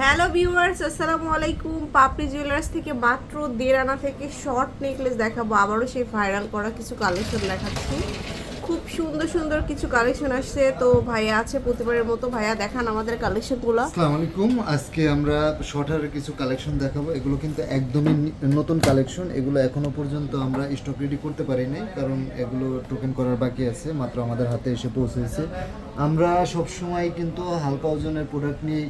Hello viewers আসসালামু আলাইকুম। পাপড়ি jewellers থেকে মাত্র দেড় আনা থেকে শর্ট নেকলেস দেখাবো। আবারও সেই ভাইরাল করা কিছু কালেকশন দেখাচ্ছি। খুব সুন্দর সুন্দর কিছু কালেকশন আসছে। তো ভাইয়া আছে প্রতিবারের মতো। ভাইয়া দেখান আমাদের কালেকশনগুলো আসসালামু আলাইকুম। আজকে আমরা শর্টারের কিছু কালেকশন দেখাবো। এগুলো কিন্তু একদমই নতুন কালেকশন এগুলো এখনও পর্যন্ত আমরা স্টক রেডি করতে পারি নাই কারণ এগুলো টোকেন করার বাকি আছে। মাত্র আমাদের হাতে এসে পৌঁছেছে। আমরা সব সময় কিন্তু হালকা ওজনের প্রোডাক্ট নিয়ে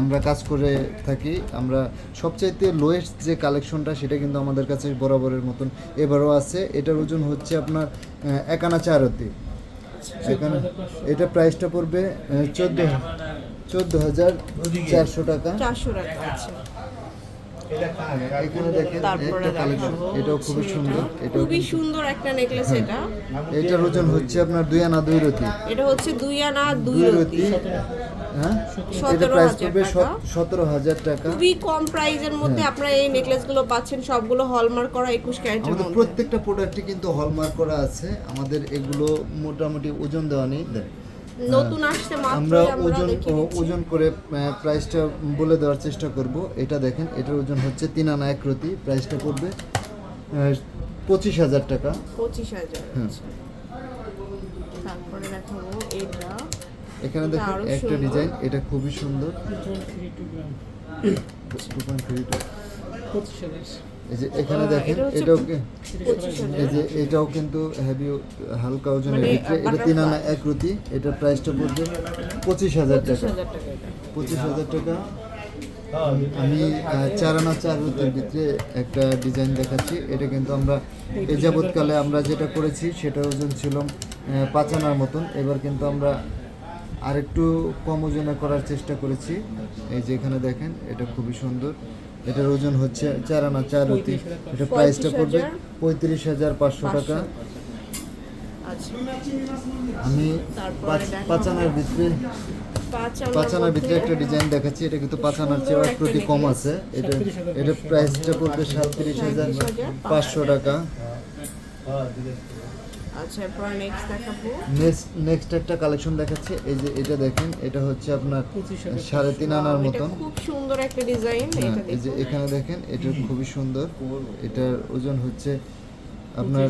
আমরা কাজ করে থাকি। আমরা সবচাইতে লোয়েস্ট যে কালেকশনটা সেটা কিন্তু আমাদের কাছে বরাবরের মতন এবারও আছে। এটার ওজন হচ্ছে আপনার একানা চারতি এখানে এটা প্রাইসটা পড়বে চোদ্দ চোদ্দ হাজার চারশো টাকা। চারশো টাকা আছে এখানে দেখেন একটা কালেকশন এটাও খুবই সুন্দর। এটাও খুবই সুন্দর একটা নেকলেস এটা। এটার ওজন হচ্ছে আপনার দুই আনা দুই রতি। এটা হচ্ছে দুই আনা দুই রতি। রতি। হ্যাঁ? এটা প্রাইস পড়বে সতেরো হাজার টাকা। খুবই কম প্রাইজের মধ্যে আপনারা এই নেকলেসগুলো পাচ্ছেন। সবগুলো হলমার্ক করা একুশ ক্যারেটের মধ্যে। প্রত্যেকটা প্রোডাক্টই কিন্তু হলমার্ক করা আছে। আমাদের এগুলো মোটামুটি ওজন দেওয়া নেই। দেন নতুন আসছে আমরা আমরা ওজন ওজন করে প্রাইসটা বলে দেওয়ার চেষ্টা করব। এটা দেখেন এটার ওজন হচ্ছে তিন আনা এক রতি। প্রাইসটা পড়বে পঁচিশ হাজার টাকা। পঁচিশ হাজার আচ্ছা। তারপরে দেখাবো এটা। এখানে দেখেন একটা ডিজাইন এটা খুবই সুন্দর। এই যে এখানে দেখেন এটাও এই যে এটাও কিন্তু হেভি হালকা ওজনের মানে, ভিতরে এটা তিন আনা এক রুটি। এটার প্রাইসটা পড়বে পঁচিশ হাজার টাকা। পঁচিশ হাজার টাকা। আমি চার আনা চার রুটির ভিতরে একটা ডিজাইন দেখাচ্ছি। এটা কিন্তু আমরা এ যাবৎকালে আমরা যেটা করেছি সেটার ওজন ছিল পাঁচ আনার মতন। এবার কিন্তু আমরা আরেকটু কম ওজনে করার চেষ্টা করেছি। এই যে এখানে দেখেন এটা খুবই সুন্দর। এটার ওজন হচ্ছে চার আনা চার রুটি। এটা প্রাইসটা পড়বে পঁয়ত্রিশ হাজার পাঁচশো টাকা। আচ্ছা। আমি তারপরে পাঁচ পাঁচ আনার ভিতরে পাঁচ আনার ভিতরে একটা ডিজাইন দেখাচ্ছি এটা কিন্তু পাঁচ আনার চেয়ে এক প্রতি কম আছে। এটা এটা প্রাইসটা পড়বে সাতত্রিশ হাজার পাঁচশো টাকা। আচ্ছা এরপর নেক্সট দেখাবো। নেক্সট নেক্সট একটা কালেকশন দেখাচ্ছি। এই যে এটা দেখেন এটা হচ্ছে আপনার সাড়ে তিন আনার মতন। খুব সুন্দর একটা ডিজাইন হ্যাঁ, এটা এই যে এখানে দেখেন এটা খুবই সুন্দর। এটার ওজন হচ্ছে আপনার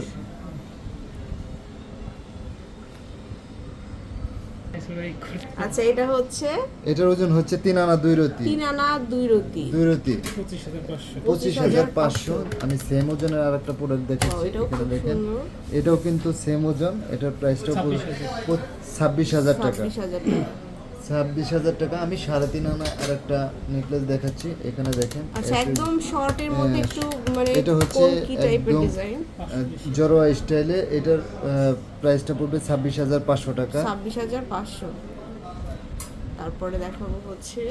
আচ্ছা এটা হচ্ছে? এটার ওজন হচ্ছে তিন আনা দুই রতি। তিন আনা দুই রতি। দুই রতি। পঁচিশ হাজার পাঁচশো। আমি সেম ওজনের আর একটা প্রোডাক্ট দেখেছি দেখাচ্ছি এটাও দেখেন। এটাও কিন্তু সেম ওজন এটার প্রাইসটা ছাব্বিশ হাজার টাকা। ছাব্বিশ হাজার টাকা। আমি সাড়ে তিন আনা আর একটা নেকলেস দেখাচ্ছি এখানে দেখেন। আচ্ছা এটা- একদম শর্টের মধ্যে হ্যাঁ, একটু মানে এটা হচ্ছে একদম জরোয়া স্টাইলে। এটার প্রাইসটা পড়বে ছাব্বিশ হাজার পাঁচশো টাকা। ছাব্বিশ হাজার পাঁচশো। তারপরে দেখাবো হচ্ছে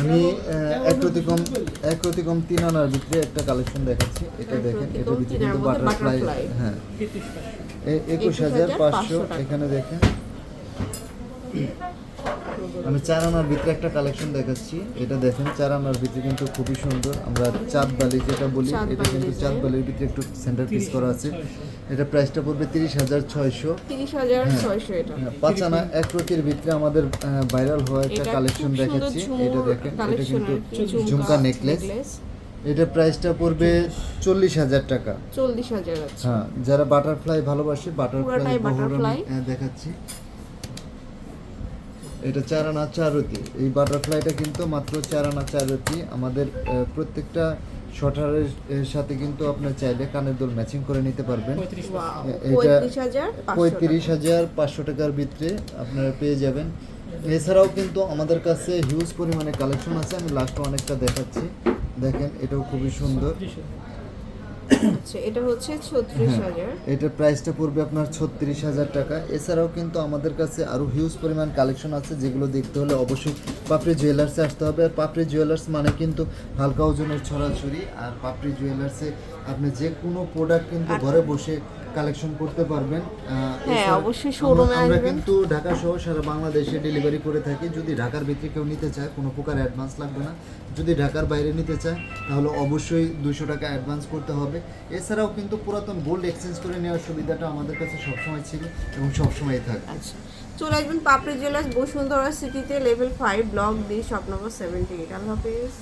আমি এক প্রতি কম এক প্রতি কম তিন আনার ভিতরে একটা কালেকশন দেখাচ্ছি। এটা দেখেন এটার ভিতরে কিন্তু বাটারফ্লাই হ্যাঁ। একুশ হাজার পাঁচশো এখানে দেখেন। আমি চার আনার ভিতরে একটা কালেকশন দেখাচ্ছি। এটা দেখেন চার আনার ভিতরে কিন্তু খুবই সুন্দর। আমরা চাঁদ বালি যেটা বলি এটা কিন্তু চাঁদ বালির ভিতরে একটু সেন্টার পিস করা আছে। এটা প্রাইসটা পড়বে তিরিশ হাজার ছয়শো। হ্যাঁ। পাঁচ আনা এক রতির ভিতরে আমাদের ভাইরাল হওয়া একটা কালেকশন দেখাচ্ছি। এটা দেখেন এটা কিন্তু ঝুমকা নেকলেস এটা প্রাইসটা পড়বে চল্লিশ হাজার টাকা। চল্লিশ হাজার হ্যাঁ যারা বাটারফ্লাই ভালোবাসে বাটারফ্লাই পুরাটাই দেখাচ্ছি। এটা চার আনা চারতি। এই বাটারফ্লাইটা কিন্তু মাত্র চার আনা চারতি। আমাদের আহ, প্রত্যেকটা শটারের সাথে কিন্তু আপনার চাইলে কানের দুল ম্যাচিং করে নিতে পারবেন। এটা পঁয়ত্রিশ হাজার পাঁচশো পঁয়ত্রিশ হাজার পাঁচশো টাকার ভিতরে আপনারা পেয়ে যাবেন। এছাড়াও কিন্তু আমাদের কাছে হিউজ পরিমাণে কালেকশন আছে। আমি লাস্টে অনেকটা দেখাচ্ছি। দেখেন এটাও খুবই সুন্দর। আচ্ছা এটা হচ্ছে ছত্রিশ হ্যাঁ। এটার প্রাইসটা পড়বে আপনার ছত্রিশ হাজার টাকা। এছাড়াও কিন্তু আমাদের কাছে আরও হিউজ পরিমাণ কালেকশন আছে যেগুলো দেখতে হলে অবশ্যই পাপড়ি জুয়েলার্সে আসতে হবে। আর পাপড়ি জুয়েলার্স মানে কিন্তু হালকা ওজনের ছড়াছড়ি। আর পাপড়ি জুয়েলার্সে আপনি যে কোনো প্রোডাক্ট কিন্তু ঘরে বসে কালেকশন করতে পারবেন। হ্যাঁ, অবশ্যই showroom-এ আমরা কিন্তু ঢাকা সহ সারা বাংলাদেশে ডেলিভারি করে থাকি। যদি ঢাকার ভিতরে কেউ নিতে চায় কোনো প্রকার অ্যাডভান্স লাগবে না। যদি ঢাকার বাইরে নিতে চায় তাহলে অবশ্যই দুশো টাকা অ্যাডভান্স করতে হবে। এছাড়াও কিন্তু পুরাতন গোল্ড এক্সচেঞ্জ করে নেওয়ার সুবিধাটা আমাদের কাছে সবসময় ছিল এবং সবসময় থাকবে। আচ্ছা। চলে আসবেন পাপড়ি জেলার বসুন্ধরা সিটিতে level five block D shop number seventy eight আল্লাহ হাফিজ।